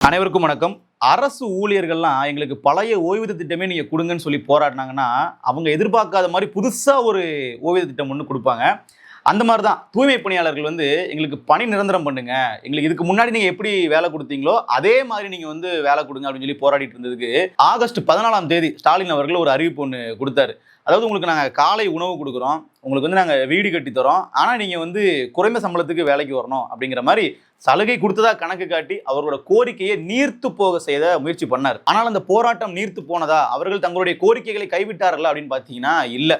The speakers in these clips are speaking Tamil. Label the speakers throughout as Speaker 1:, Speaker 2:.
Speaker 1: அனைவருக்கும் வணக்கம். அரசு ஊழியர்கள்லாம் எங்களுக்கு பழைய ஓய்வூதிய திட்டமே நீங்கள் கொடுங்கன்னு சொல்லி போராடினாங்கன்னா அவங்க எதிர்பார்க்காத மாதிரி புதுசாக ஒரு ஓய்வூதிய திட்டம் ஒன்று கொடுப்பாங்க. அந்த மாதிரி தான் தூய்மை பணியாளர்கள் வந்து எங்களுக்கு பணி நிரந்தரம் பண்ணுங்க. எங்களுக்கு இதுக்கு முன்னாடி நீங்க எப்படி வேலை கொடுத்தீங்களோ அதே மாதிரி நீங்க வந்து வேலை கொடுங்க அப்படின்னு சொல்லி போராடிட்டு இருந்ததுக்கு ஆகஸ்ட் பதினாலாம் தேதி ஸ்டாலின் அவர்கள் ஒரு அறிவிப்பு ஒன்று கொடுத்தாரு. அதாவது உங்களுக்கு நாங்கள் காலை உணவு கொடுக்குறோம். உங்களுக்கு வந்து நாங்கள் வீடு கட்டி தரோம். ஆனால் நீங்கள் வந்து குறைந்த சம்பளத்துக்கு வேலைக்கு வரணும் அப்படிங்கிற மாதிரி சலுகை கொடுத்ததா கணக்கு காட்டி அவர்களோட கோரிக்கையை நீர்த்து போக செய்த முயற்சி பண்ணார். ஆனால் அந்த போராட்டம் நீர்த்து போனதா? அவர்கள் தங்களுடைய கோரிக்கைகளை கைவிட்டார்கள் அப்படின்னு பார்த்தீங்கன்னா இல்லை.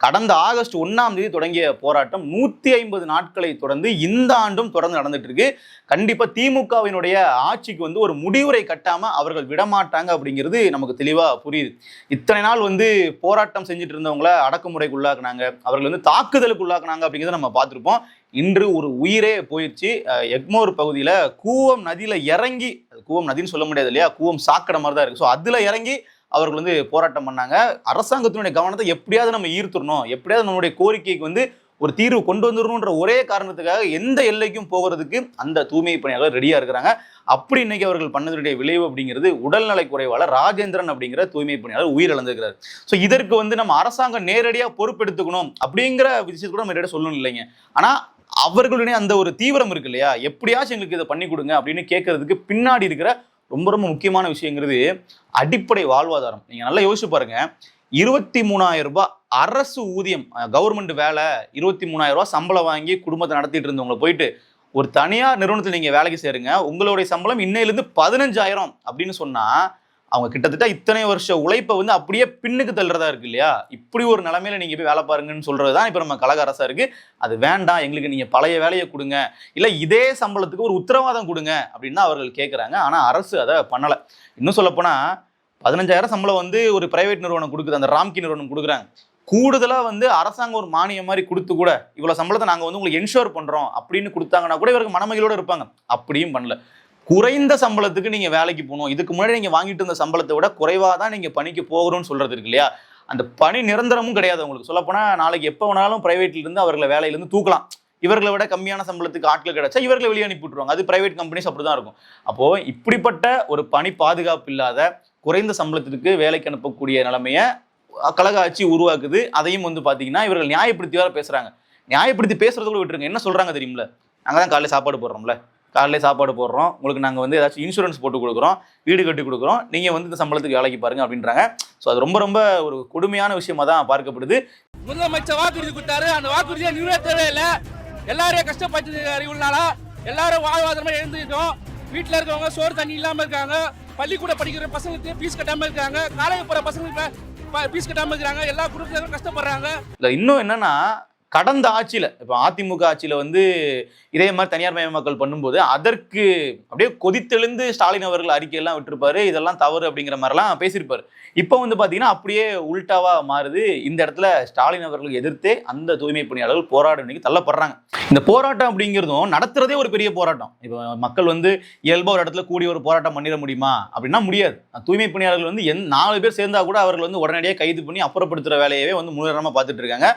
Speaker 1: கடந்த ஆகஸ்ட் ஒன்றாம் தேதி தொடங்கிய போராட்டம் நூற்றி ஐம்பது நாட்களை தொடர்ந்து இந்த ஆண்டும் தொடர்ந்து நடந்துட்டு இருக்கு கண்டிப்பாக திமுகவினுடைய ஆட்சிக்கு வந்து ஒரு முடிவுரை கட்டாமல் அவர்கள் விடமாட்டாங்க அப்படிங்கிறது நமக்கு தெளிவாக புரியுது. இத்தனை நாள் வந்து போராட்டம் செஞ்சுட்டு இருந்தவங்கள அடக்குமுறைக்கு உள்ளாக்குனாங்க அவர்கள் வந்து தாக்குதலுக்கு உள்ளாக்குனாங்க அப்படிங்கிறத நம்ம பார்த்துருப்போம். இன்று ஒரு உயிரே போயிடுச்சு எக்மோர் பகுதியில் கூவம் நதியில் இறங்கி கூவம் நதின்னு சொல்ல முடியாது இல்லையா? கூவம் சாக்கடை மாதிரி தான் இருக்குது ஸோ அதில் இறங்கி அவர்கள் வந்து போராட்டம் பண்ணாங்க. அரசாங்கத்தினுடைய கவனத்தை எப்படியாவது நம்ம ஈர்த்துடணும். எப்படியாவது நம்மளுடைய கோரிக்கைக்கு வந்து ஒரு தீர்வு கொண்டு வந்துடணுன்ற ஒரே காரணத்துக்காக எந்த எல்லைக்கும் போகிறதுக்கு அந்த தூய்மை பணியாளர் ரெடியாக இருக்கிறாங்க. அப்படி இன்னைக்கு அவர்கள் பண்ணதுடைய விளைவு அப்படிங்கிறது உடல்நலை குறைவாளர் ராஜேந்திரன் அப்படிங்கிற தூய்மை பணியாளர் உயிரிழந்திருக்கிறார். ஸோ இதற்கு வந்து நம்ம அரசாங்கம் நேரடியாக பொறுப்பெடுத்துக்கணும் அப்படிங்கிற விஷயத்தை கூட நம்ம நேரடியாக சொல்லணும் இல்லைங்க. ஆனால் அவர்களுடைய அந்த ஒரு தீவிரம் இருக்கு இல்லையா? எப்படியாச்சும் எங்களுக்கு இதை பண்ணி கொடுங்க அப்படின்னு கேட்கறதுக்கு பின்னாடி இருக்கிற ரொம்ப ரொம்ப முக்கியமான விஷயங்கிறது அடிப்படை வாழ்வாதாரம். நீங்கள் நல்லா யோசிச்சு பாருங்க. இருபத்தி மூணாயிரம் ரூபாய் அரசு ஊதியம் கவர்மெண்ட் வேலை இருபத்தி மூணாயிரம் ரூபாய் சம்பளம் வாங்கி குடும்பத்தை நடத்திட்டு இருந்தவங்களை போயிட்டு ஒரு தனியார் நிறுவனத்தில் நீங்கள் வேலைக்கு சேருங்க. உங்களுடைய சம்பளம் இன்னையிலேருந்து பதினஞ்சாயிரம் அப்படின்னு சொன்னால் அவங்க கிட்டத்தட்ட இத்தனை வருஷ உழைப்பை வந்து அப்படியே பின்னுக்கு தள்ளுறதா இருக்கு இல்லையா? இப்படி ஒரு நிலமையில நீங்க போய் வேலை பாருங்கன்னு சொல்றது தான் இப்போ நம்ம கழக அரசா இருக்கு. அது வேண்டாம் எங்களுக்கு நீங்க பழைய வேலையை கொடுங்க. இல்லை இதே சம்பளத்துக்கு ஒரு உத்தரவாதம் கொடுங்க அப்படின்னு அவர்கள் கேட்குறாங்க ஆனால் அரசு அதை பண்ணலை. இன்னும் சொல்லப்போனால் பதினஞ்சாயிரம் சம்பளம் வந்து ஒரு பிரைவேட் நிறுவனம் கொடுக்குது. அந்த ராம்கி நிறுவனம் கொடுக்குறாங்க. கூடுதலாக வந்து அரசாங்கம் ஒரு மானியம் மாதிரி கொடுத்து கூட இவ்வளோ சம்பளத்தை நாங்கள் வந்து உங்களுக்கு என்ஷோர் பண்ணுறோம் அப்படின்னு கொடுத்தாங்கன்னா கூட இவருக்கு மனமகிழோடு இருப்பாங்க. அப்படியும் பண்ணல. குறைந்த சம்பளத்துக்கு நீங்க வேலைக்கு போகணும். இதுக்கு முன்னாடி நீங்க வாங்கிட்டு இருந்த சம்பளத்தை விட குறைவா தான் நீங்க பணிக்கு போகணும்னு சொல்றது இருக்கு இல்லையா? அந்த பணி நிரந்தரமும் கிடையாது உங்களுக்கு. சொல்லப்போனா நாளைக்கு எப்போ வேணாலும் பிரைவேட்ல இருந்து அவர்களை வேலையிலேருந்து தூக்கலாம். இவர்களை விட கம்மியான சம்பளத்துக்கு ஆட்கள் கிடைச்சா இவர்களை வெளியே அனுப்பி விட்டுருவாங்க. அது பிரைவேட் கம்பெனிஸ் அப்படிதான் இருக்கும். அப்போ இப்படிப்பட்ட ஒரு பணி பாதுகாப்பு இல்லாத குறைந்த சம்பளத்திற்கு வேலைக்கு அனுப்பக்கூடிய நிலைமையை கழக ஆட்சி உருவாக்குது. அதையும் வந்து பாத்தீங்கன்னா இவர்கள் நியாயப்படுத்தி வேற பேசுறாங்க. நியாயப்படுத்தி பேசுறதுக்குள்ள விட்டுருங்க. என்ன சொல்றாங்க தெரியுமில? நாங்கள் தான் காலையில சாப்பாடு போடுறோம்ல. காலையில சாப்பாடு போடுறோம். உங்களுக்கு நாங்கள் வந்து ஏதாச்சும் இன்சூரன்ஸ் போட்டு கொடுக்குறோம். வீடு கட்டி கொடுக்குறோம். நீங்கள் வந்து இந்த சம்பளத்துக்கு வேலைக்கு பாருங்க அப்படின்றாங்க. ஸோ அது ரொம்ப ரொம்ப ஒரு கொடுமையான விஷயமா தான் பார்க்கப்படுது.
Speaker 2: முதலமைச்சர் வாக்குறுதி கொடுத்தாரு. அந்த வாக்குறுதியை நிறைவேற்றவே இல்லை. எல்லாரையும் கஷ்டப்பட்டு இவ்வளோ எல்லாரும் வாழ்வாதாரமா எழுந்துக்கிட்டோம். வீட்டில் இருக்கவங்க சோறு தண்ணி இல்லாம இருக்காங்க. பள்ளிக்கூட படிக்கிற பசங்களுக்கு ஃபீஸ் கட்டாம இருக்காங்க. காலேஜ் போற பசங்களுக்கு ஃபீஸ் கட்டாம இருக்காங்க எல்லா குடும்பத்திலும் கஷ்டப்படுறாங்க.
Speaker 1: இல்லை இன்னும் என்னன்னா கடந்த ஆட்சியில் இப்போ அதிமுக ஆட்சியில் வந்து இதே மாதிரி தனியார் மயமாக்கல் பண்ணும்போது அதற்கு அப்படியே கொதித்தெழுந்து ஸ்டாலின் அவர்கள் அறிக்கையெல்லாம் விட்டுருப்பாரு. இதெல்லாம் தவறு அப்படிங்கிற மாதிரிலாம் பேசியிருப்பார். இப்போ வந்து பார்த்தீங்கன்னா அப்படியே உல்டாவா மாறுது. இந்த இடத்துல ஸ்டாலின் அவர்களுக்கு எதிர்த்தே அந்த தூய்மை பணியாளர்கள் போராட இன்னைக்கு தள்ளப்படுறாங்க. இந்த போராட்டம் அப்படிங்கிறதும் நடத்துறதே ஒரு பெரிய போராட்டம். இப்போ மக்கள் வந்து இயல்பாக ஒரு இடத்துல கூடி ஒரு போராட்டம் பண்ணிட முடியுமா? அப்படின்னா முடியாது. தூய்மை பணியாளர்கள் வந்து எந் நாலு பேர் சேர்ந்தா கூட அவர்கள் வந்து உடனடியாக கைது பண்ணி அப்புறப்படுத்துகிற வேலையவே வந்து முன்னேறமா பார்த்துட்டு இருக்காங்க.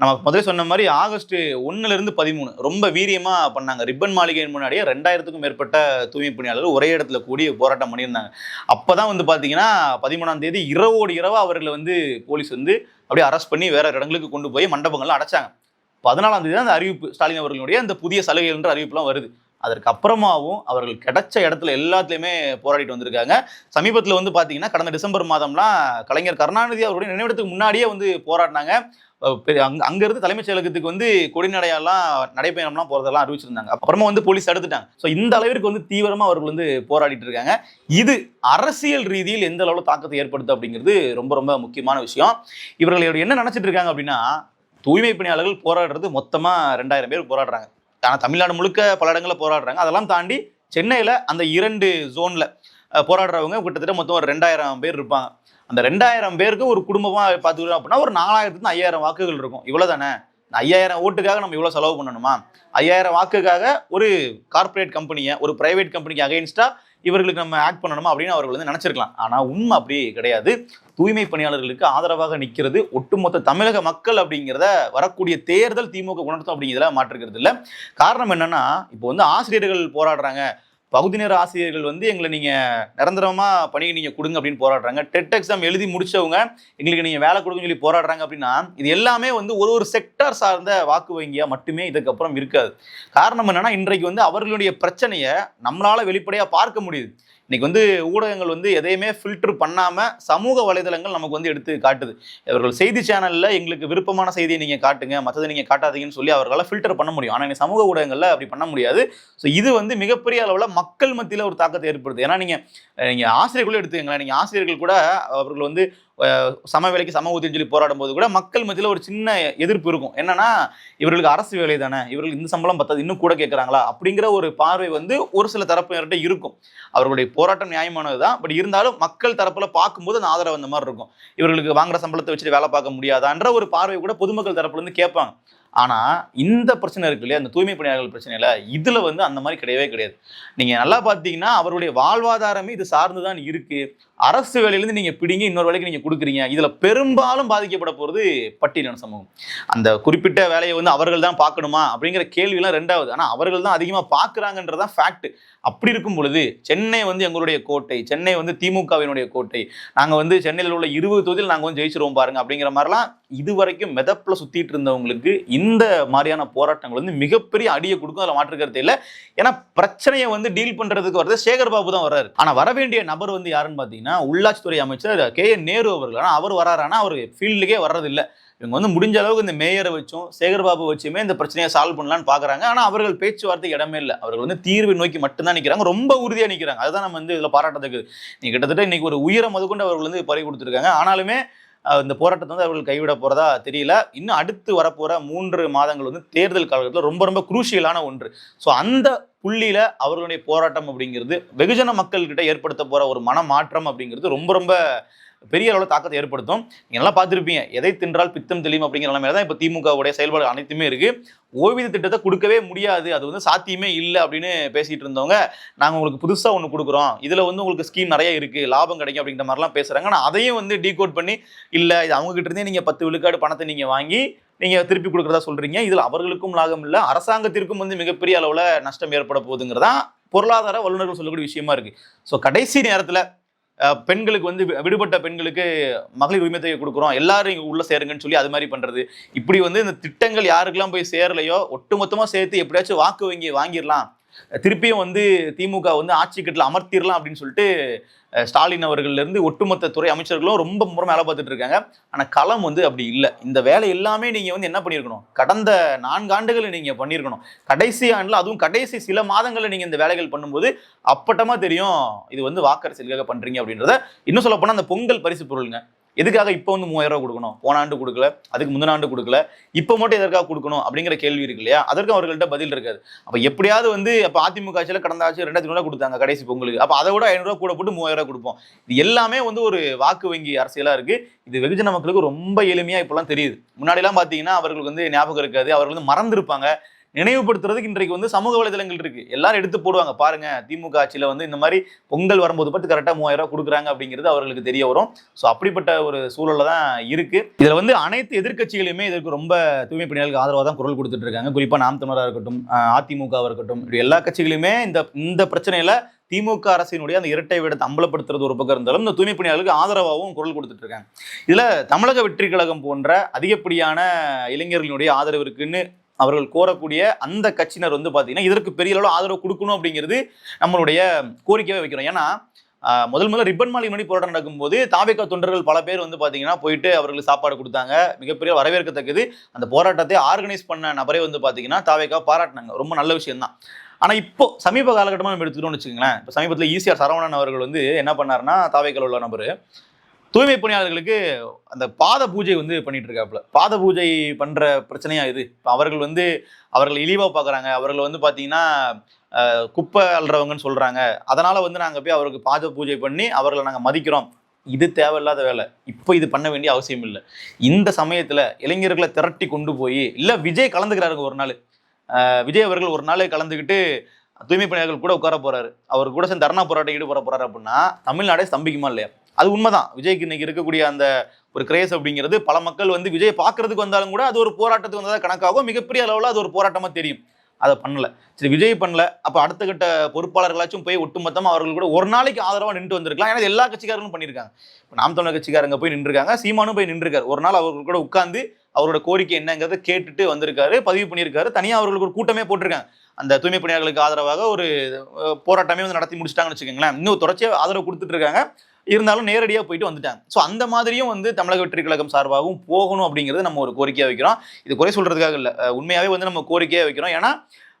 Speaker 1: நம்ம முதல்ல சொன்ன மாதிரி ஆகஸ்ட் ஒன்னுலேருந்து பதிமூணு. ரொம்ப வீரியமாக பண்ணாங்க. ரிப்பன் மாளிகையின் முன்னாடியே ரெண்டாயிரத்துக்கும் மேற்பட்ட தூய்மை பணியாளர்கள் ஒரே இடத்துல கூடி போராட்டம் பண்ணியிருந்தாங்க. அப்போ தான் வந்து பார்த்தீங்கன்னா பதிமூணாம் தேதி இரவோடு இரவாக அவர்களை வந்து போலீஸ் வந்து அப்படியே அரெஸ்ட் பண்ணி வேற இடங்களுக்கு கொண்டு போய் மண்டபங்கள்லாம் அடைச்சாங்க. பதினாலாம் தேதி தான் அந்த அறிவிப்பு ஸ்டாலின் அவர்களுடைய அந்த புதிய சலுகைகள் என்ற அறிவிப்புலாம் வருது. அதற்கு அப்புறமாவும் அவர்கள் கிடைச்ச இடத்துல எல்லாத்துலேயுமே போராடிட்டு வந்திருக்காங்க. சமீபத்தில் வந்து பார்த்தீங்கன்னா கடந்த டிசம்பர் மாதம்லாம் கலைஞர் கருணாநிதி அவருடைய நினைவிடத்துக்கு முன்னாடியே வந்து போராடினாங்க. அஹ் பெரிய- அங்க அங்கிருந்து தலைமைச் செயலகத்துக்கு வந்து கொடிநடையெல்லாம் நடைபயணம்லாம் போகிறதெல்லாம் அறிவிச்சிருந்தாங்க. அப்புறமா வந்து போலீஸ் தடுத்துட்டாங்க. ஸோ இந்த அளவிற்கு வந்து தீவிரமாக அவர்கள் வந்து போராடிட்டு இருக்காங்க. இது அரசியல் ரீதியில் எந்த அளவில் தாக்கத்தை ஏற்படுத்து அப்படிங்கிறது ரொம்ப ரொம்ப முக்கியமான விஷயம். இவர்கள் என்ன நினச்சிட்டு இருக்காங்க அப்படின்னா தூய்மை பணியாளர்கள் போராடுறது மொத்தமாக ரெண்டாயிரம் பேர் போராடுறாங்க. ஆனால் தமிழ்நாடு முழுக்க பல இடங்களில் போராடுறாங்க. அதெல்லாம் தாண்டி சென்னையில் அந்த இரண்டு ஜோனில் போராடுறவங்க கிட்டத்தட்ட மொத்தம் ஒரு ரெண்டாயிரம் பேர் இருப்பாங்க. அந்த ரெண்டாயிரம் பேருக்கு ஒரு குடும்பமாக பார்த்துக்கிட்டோம் அப்படின்னா ஒரு நாலாயிரத்துக்கு ஐயாயிரம் வாக்குகள் இருக்கும். இவ்வளோ தானே ஐயாயிரம் ஓட்டுக்காக நம்ம இவ்வளோ செலவு பண்ணணுமா? ஐயாயிரம் வாக்குக்காக ஒரு கார்ப்பரேட் கம்பெனியை ஒரு பிரைவேட் கம்பெனிக்கு அகைன்ஸ்டாக இவர்களுக்கு நம்ம ஆக்ட் பண்ணணுமா அப்படின்னு அவர்கள் வந்து நினச்சிருக்கலாம். ஆனால் உண்மை அப்படி கிடையாது. தூய்மை பணியாளர்களுக்கு ஆதரவாக நிற்கிறது ஒட்டுமொத்த தமிழக மக்கள் அப்படிங்கிறத வரக்கூடிய தேர்தல் திமுக உணர்த்தும் அப்படிங்கிறதுல மாற்றுக்கிறது இல்லை. காரணம் என்னன்னா இப்போ வந்து ஆசிரியர்கள் போராடுறாங்க. பகுதி நேர ஆசிரியர்கள் வந்து எங்களை நீங்கள் நிரந்தரமாக பணியை நீங்கள் கொடுங்க அப்படின்னு போராடுறாங்க. டெட் எக்ஸாம் எழுதி முடிச்சவங்க எங்களுக்கு நீங்கள் வேலை கொடுங்கன்னு சொல்லி போராடுறாங்க அப்படின்னா இது எல்லாமே வந்து ஒரு ஒரு செக்டார் சார்ந்த வாக்கு வங்கியாக மட்டுமே இதுக்கப்புறம் இருக்காது. காரணம் என்னென்னா இன்றைக்கு வந்து அவர்களுடைய பிரச்சனையை நம்மளால் வெளிப்படையாக பார்க்க முடியுது. இன்னைக்கு வந்து ஊடகங்கள் வந்து எதையுமே ஃபில்டர் பண்ணாமல் சமூக வலைதளங்கள் நமக்கு வந்து எடுத்து காட்டுது. இவர்கள் செய்தி சேனலில் எங்களுக்கு விருப்பமான செய்தியை நீங்கள் காட்டுங்க மற்றதை நீங்கள் காட்டாதீங்கன்னு சொல்லி அவர்களால் ஃபில்டர் பண்ண முடியும். ஆனால் இன்னைக்கு சமூக ஊடகங்களில் அப்படி பண்ண முடியாது. ஸோ இது வந்து மிகப்பெரிய அளவில் மக்கள் மத்தியில் ஒரு தாக்கத்தை ஏற்படுது ஏன்னா நீங்கள் நீங்கள் ஆசிரியர்களும் எடுத்துக்கங்களேன். நீங்கள் ஆசிரியர்கள் கூட அவர்கள் வந்து சம வேலைக்கு சம ஊதியம் சொல்லி போராடும் போது கூட மக்கள் மத்தியில் ஒரு சின்ன எதிர்ப்பு இருக்கும். என்னன்னா இவர்களுக்கு அரசு வேலை தானே இவர்கள் இந்த சம்பளம் பத்தாது இன்னும் கூட கேட்குறாங்களா? அப்படிங்கிற ஒரு பார்வை வந்து ஒரு சில தரப்பினர்கிட்ட இருக்கும். அவர்களுடைய போராட்டம் நியாயமானது தான் பட் இருந்தாலும் மக்கள் தரப்பில் பார்க்கும்போது அந்த ஆதரவு அந்த மாதிரி இருக்கும். இவர்களுக்கு வாங்குற சம்பளத்தை வச்சுட்டு வேலை பார்க்க முடியாதான்ற ஒரு பார்வை கூட பொதுமக்கள் தரப்புலேருந்து கேட்பாங்க. ஆனா இந்த பிரச்சனை இருக்கு இல்லையா? அந்த தூய்மை பணியாளர்கள் பிரச்சனையில இதுல வந்து அந்த மாதிரி கிடையவே கிடையாது. நீங்க நல்லா பார்த்தீங்கன்னா அவருடைய வாழ்வாதாரமே இது சார்ந்து தான் இருக்கு. அரசு வேலையிலேருந்து நீங்க பிடிங்க இன்னொரு வேலைக்கு நீங்க கொடுக்குறீங்க. இதுல பெரும்பாலும் பாதிக்கப்பட போறது பட்டியலின சமூகம். அந்த குறிப்பிட்ட வேலையை வந்து அவர்கள் தான் பார்க்கணுமா? அப்படிங்கிற கேள்விலாம் ரெண்டாவது. ஆனா அவர்கள் தான் அதிகமா பார்க்கறாங்கன்றதான் ஃபேக்ட் அப்படி இருக்கும் பொழுது சென்னை வந்து எங்களுடைய கோட்டை சென்னை வந்து திமுகவினுடைய கோட்டை நாங்க வந்து சென்னையில் உள்ள இருபது தொகுதியில் நாங்கள் வந்து ஜெயிச்சிருவோம் பாருங்க அப்படிங்கிற மாதிரிலாம் இது வரைக்கும் மெதப்புல சுத்திட்டு இருந்தவங்களுக்கு இந்த மாதிரியான போராட்டங்கள் வந்து மிகப்பெரிய அடியை கொடுக்கும் அதில் மாற்றுக்கிறது இல்லை. ஏன்னா பிரச்சனையை வந்து டீல் பண்ணுறதுக்கு வரது சேகர் பாபு தான் வர்றாரு. ஆனால் வர வேண்டிய நபர் வந்து யாருன்னு பார்த்தீங்கன்னா உள்ளாட்சித்துறை அமைச்சர் கே. என். நேரு அவர்கள். ஆனால் அவர் வராரானா அவர் ஃபீல்டுக்கே வர்றதில்லை. இவங்க வந்து முடிஞ்ச அளவுக்கு இந்த மேயரை வச்சும் சேகர் பாபு வச்சுமே இந்த பிரச்சனையை சால்வ் பண்ணலாம்னு பார்க்குறாங்க ஆனால் அவர்கள் பேச்சுவார்த்தைக்கு இடமே இல்லை. அவர்கள் வந்து தீர்வை நோக்கி மட்டும்தான் நிற்கிறாங்க ரொம்ப உறுதியாக நிற்கிறாங்க அதுதான் நம்ம வந்து இதில் பாராட்டத்துக்கு நீ கிட்டத்தட்ட இன்னைக்கு ஒரு உயிரை முதற்கொண்டு அவர்கள் வந்து பறி கொடுத்துருக்காங்க. ஆனாலுமே இந்த போராட்டத்தை வந்து அவர்கள் கைவிட போகிறதா தெரியல. இன்னும் அடுத்து வரப்போகிற மூன்று மாதங்கள் வந்து தேர்தல் காலகட்டத்தில் ரொம்ப ரொம்ப குரூஷியலான ஒன்று. ஸோ அந்த புள்ளியில் அவர்களுடைய போராட்டம் அப்படிங்கிறது வெகுஜன மக்கள்கிட்ட ஏற்படுத்த போகிற ஒரு மன மாற்றம் அப்படிங்கிறது ரொம்ப ரொம்ப பெரிய அளவில் தாக்கத்தை ஏற்படுத்தும். நீங்கள் நல்லா பார்த்துருப்பீங்க. எதை தின்றால் பித்தம் தெளியும் அப்படிங்கிற நிலைமையில தான் இப்போ திமுகவுடைய செயல்பாடு அனைத்துமே இருக்குது ஓய்வூதிய திட்டத்தை கொடுக்கவே முடியாது. அது வந்து சாத்தியமே இல்லை அப்படின்னு பேசிகிட்டு இருந்தவங்க நாங்கள் உங்களுக்கு புதுசாக ஒன்று கொடுக்குறோம். இதில் வந்து உங்களுக்கு ஸ்கீம் நிறைய இருக்குது லாபம் கிடைக்கும் அப்படிங்கிற மாதிரிலாம் பேசுகிறாங்க ஆனால் அதையும் வந்து டீகோட் பண்ணி இல்லை இது அவங்க இருந்தே நீங்கள் பத்து விழுக்காடு பணத்தை நீங்கள் வாங்கி நீங்கள் திருப்பி கொடுக்குறதா சொல்கிறீங்க இதில் அவர்களுக்கும் லாபம் இல்லை. அரசாங்கத்திற்கும் வந்து மிகப்பெரிய அளவில் நஷ்டம் ஏற்பட போகுதுங்கிறதான் பொருளாதார வல்லுநர்கள் சொல்லக்கூடிய விஷயமா இருக்கு. ஸோ கடைசி நேரத்தில் பெண்களுக்கு வந்து வி- விடுபட்ட பெண்களுக்கு மகளிர் உரிமை தொகை கொடுக்குறோம். எல்லாரும் இங்கே உள்ள சேருங்கன்னு சொல்லி அது மாதிரி பண்றது. இப்படி வந்து இந்த திட்டங்கள் யாருக்கெல்லாம் போய் சேரலையோ ஒட்டுமொத்தமா சேர்த்து எப்படியாச்சும் வாக்கு வங்கி வாங்கிடலாம். திருப்பியும் வந்து திமுக வந்து ஆட்சி கட்டில் அமர்த்திடலாம் அப்படின்னு சொல்லிட்டு ஸ்டாலின் அவர்கள்லேருந்து ஒட்டுமொத்த துறை அமைச்சர்களும் ரொம்ப முறை வேலை பார்த்துட்டு இருக்காங்க. ஆனால் களம் வந்து அப்படி இல்லை. இந்த வேலை எல்லாமே நீங்கள் வந்து என்ன பண்ணியிருக்கணும்? கடந்த நான்கு நீங்கள் பண்ணியிருக்கணும். கடைசி ஆண்டில் அதுவும் கடைசி சில மாதங்களில் நீங்கள் இந்த வேலைகள் பண்ணும்போது அப்பட்டமாக தெரியும் இது வந்து வாக்கரசியலுக்காக பண்ணுறீங்க அப்படின்றத. இன்னும் சொல்ல போனால் அந்த பொங்கல் பரிசு பொருளுங்க. எதுக்காக இப்போ வந்து மூவாயிரம் ரூபா கொடுக்கணும்? போன ஆண்டு கொடுக்கல அதுக்கு முந்தின ஆண்டு கொடுக்கல இப்போ மட்டும் எதற்காக கொடுக்கணும் அப்படிங்கிற கேள்வி இருக்கு இல்லையா? அதற்கும் அவர்கள்ட்ட பதில் இருக்காது. அப்போ எப்படியாவது வந்து இப்போ அதிமுக ஆட்சியில் கடந்த ஆட்சி ரெண்டாயிரத்தி ரூபா கொடுத்தாங்க கடைசி பொங்கலுக்கு. அப்போ அதை விட ஐநூறுரூவா கூட போட்டு மூவாயிரம் ரூபா கொடுப்போம். இது எல்லாமே வந்து ஒரு வாக்கு வங்கி அரசியலாக இருக்கு. இது வெகுஜன மக்களுக்கு ரொம்ப எளிமையாக இப்போலாம் தெரியுது. முன்னாடிலாம் பார்த்தீங்கன்னா அவர்களுக்கு வந்து ஞாபகம் இருக்காது. அவர்கள் வந்து மறந்துருப்பாங்க. நினைவுபடுத்துறதுக்கு இன்றைக்கு வந்து சமூக வலைதளங்கள் இருக்கு. எல்லாரும் எடுத்து போடுவாங்க. பாருங்க திமுக ஆட்சியில் வந்து இந்த மாதிரி பொங்கல் வரும்போது பட்டு கரெக்டாக மூவாயிரம் ரூபாய் கொடுக்குறாங்க அப்படிங்கிறது அவர்களுக்கு தெரிய வரும். ஸோ அப்படிப்பட்ட ஒரு சூழலில் தான் இருக்கு. இதில் வந்து அனைத்து எதிர்க்கட்சிகளுமே இதற்கு ரொம்ப தூய்மை பணியாளர்களுக்கு ஆதரவாக தான் குரல் கொடுத்துட்டு இருக்காங்க. குறிப்பாக நாம் தமிழராக இருக்கட்டும் அதிமுகவாக இருக்கட்டும் இப்படி எல்லா கட்சிகளுமே இந்த இந்த பிரச்சனையில் திமுக அரசினுடைய அந்த இரட்டை விடத்தை அம்பலப்படுத்துறது ஒரு பக்கம் இருந்தாலும் இந்த தூய்மை பணியாளர்களுக்கு ஆதரவாகவும் குரல் கொடுத்துட்டு இருக்காங்க. இதில் தமிழக வெற்றி கழகம் போன்ற அதிகப்படியான இளைஞர்களுடைய ஆதரவு இருக்குன்னு அவர்கள் கோரக்கூடிய அந்த கட்சியினர் வந்து பார்த்தீங்கன்னா இதற்கு பெரிய அளவு ஆதரவு கொடுக்கணும் அப்படிங்கிறது நம்மளுடைய கோரிக்கையாக வைக்கிறோம். ஏன்னா முதல் முதல் முதல்ல ரிப்பன் மாலை மணி போராட்டம் நடக்கும்போது தாவேக்கா தொண்டர்கள் பல பேர் வந்து பார்த்தீங்கன்னா போயிட்டு அவர்களுக்கு சாப்பாடு கொடுத்தாங்க. மிகப்பெரிய வரவேற்கத்தக்கது. அந்த போராட்டத்தை ஆர்கனைஸ் பண்ண நபரே வந்து பார்த்தீங்கன்னா தாவேக்கா பாராட்டினாங்க. ரொம்ப நல்ல விஷயம் தான் ஆனால் இப்போ சமீப காலகட்டமாக நம்ம எடுத்துக்கிட்டோம்னு வச்சுக்கோங்களேன். இப்போ சமீபத்தில் ஈசிஆர் சரவணன் அவர்கள் வந்து என்ன பண்ணாருன்னா தாவேக்கல் உள்ள நபர். தூய்மை பணியாளர்களுக்கு அந்த பாத பூஜை வந்து பண்ணிட்டு இருக்காப்புல பாத பூஜை பண்ற பிரச்சனையா இது? இப்போ அவர்கள் வந்து அவர்கள் இழிவா பார்க்குறாங்க அவர்கள் வந்து பார்த்தீங்கன்னா குப்பை அல்றவங்கன்னு சொல்றாங்க. அதனால வந்து நாங்கள் போய் அவருக்கு பாத பூஜை பண்ணி அவர்களை நாங்கள் மதிக்கிறோம். இது தேவையில்லாத வேலை. இப்போ இது பண்ண வேண்டிய அவசியம் இல்லை. இந்த சமயத்துல இளைஞர்களை திரட்டி கொண்டு போய் இல்ல விஜய் கலந்துக்கிறாருங்க ஒரு நாள். விஜய் அவர்கள் ஒரு நாள் கலந்துக்கிட்டு தூய்மை பணியாளர்கள் கூட உட்கார போறாரு. அவர் கூட சேர்ந்து தர்ணா போராட்டம் ஈடுபட போறாரு அப்படின்னா தமிழ்நாடே ஸ்தம்பிக்குமா இல்லையா? அது உண்மைதான். விஜய்க்கு இன்னைக்கு இருக்கக்கூடிய அந்த ஒரு கிரேஸ் அப்படிங்கிறது பல மக்கள் வந்து விஜய் பார்க்கறதுக்கு வந்தாலும் கூட அது ஒரு போராட்டத்துக்கு வந்தால் கணக்காகும். மிகப்பெரிய அளவில் அது ஒரு போராட்டமாக தெரியும். அதை பண்ணல. சரி விஜய் பண்ணல. அப்போ அடுத்த கட்ட பொறுப்பாளர்களாச்சும் போய் ஒட்டுமொத்தமாக அவர்கள் கூட ஒரு நாளைக்கு ஆதரவாக நின்று வந்திருக்கலாம். ஏன்னா எல்லா கட்சிக்காரங்களும் பண்ணியிருக்காங்க. இப்போ நாம் தமிழர் கட்சிக்காரங்க போய் நின்றுருக்காங்க. சீமானும் போய் நின்றுருக்காரு. ஒரு நாள் அவர்கள் கூட உட்காந்து அவரோட கோரிக்கை என்னங்கிறத கேட்டுட்டு வந்திருக்காரு. பதிவு பண்ணியிருக்காரு. தனியாக அவர்களுக்கு ஒரு கூட்டமே போட்டிருக்காங்க. அந்த தூய்மை பணியாளர்களுக்கு ஆதரவாக ஒரு போராட்டமே வந்து நடத்தி முடிச்சிட்டாங்கன்னு வச்சுக்கோங்களேன். இன்னும் தொடர்ச்சியாக ஆதரவு கொடுத்துட்டு இருக்காங்க. இருந்தாலும் நேரடியாக போயிட்டு வந்துட்டாங்க. ஸோ அந்த மாதிரியும் வந்து தமிழக வெற்றி கழகம் சார்பாகவும் போகணும் அப்படிங்கிறது நம்ம ஒரு கோரிக்கையாக வைக்கிறோம். இது குறை சொல்கிறதுக்காக இல்லை. உண்மையாகவே வந்து நம்ம கோரிக்கையாக வைக்கிறோம். ஏன்னா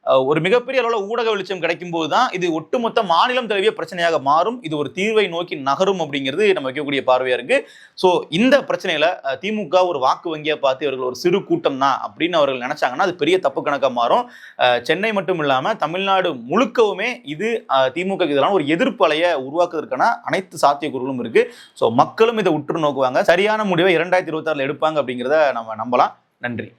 Speaker 1: ஒரு மிகப்பெரிய அளவில் ஊடக வெளிச்சம் கிடைக்கும் போது தான் இது ஒட்டுமொத்த மாநிலம் தழுவிய பிரச்சனையாக மாறும். இது ஒரு தீர்வை நோக்கி நகரும் அப்படிங்கிறது நம்ம வைக்கக்கூடிய பார்வையாக இருக்கு. ஸோ இந்த பிரச்சனையில திமுக ஒரு வாக்கு வங்கியை பார்த்து இவர்கள் ஒரு சிறு கூட்டம் தான் அப்படின்னு அவர்கள் நினைச்சாங்கன்னா அது பெரிய தப்பு கணக்காக மாறும். சென்னை மட்டும் இல்லாமல் தமிழ்நாடு முழுக்கவுமே இது திமுக இதெல்லாம் ஒரு எதிர்ப்பு அலையை உருவாக்குவதற்கான அனைத்து சாத்தியக்கூறுகளும் இருக்கு. ஸோ மக்களும் இதை உற்று நோக்குவாங்க. சரியான முடிவை இரண்டாயிரத்தி இருபத்தாறுல எடுப்பாங்க அப்படிங்கிறத நம்ம நம்பலாம். நன்றி.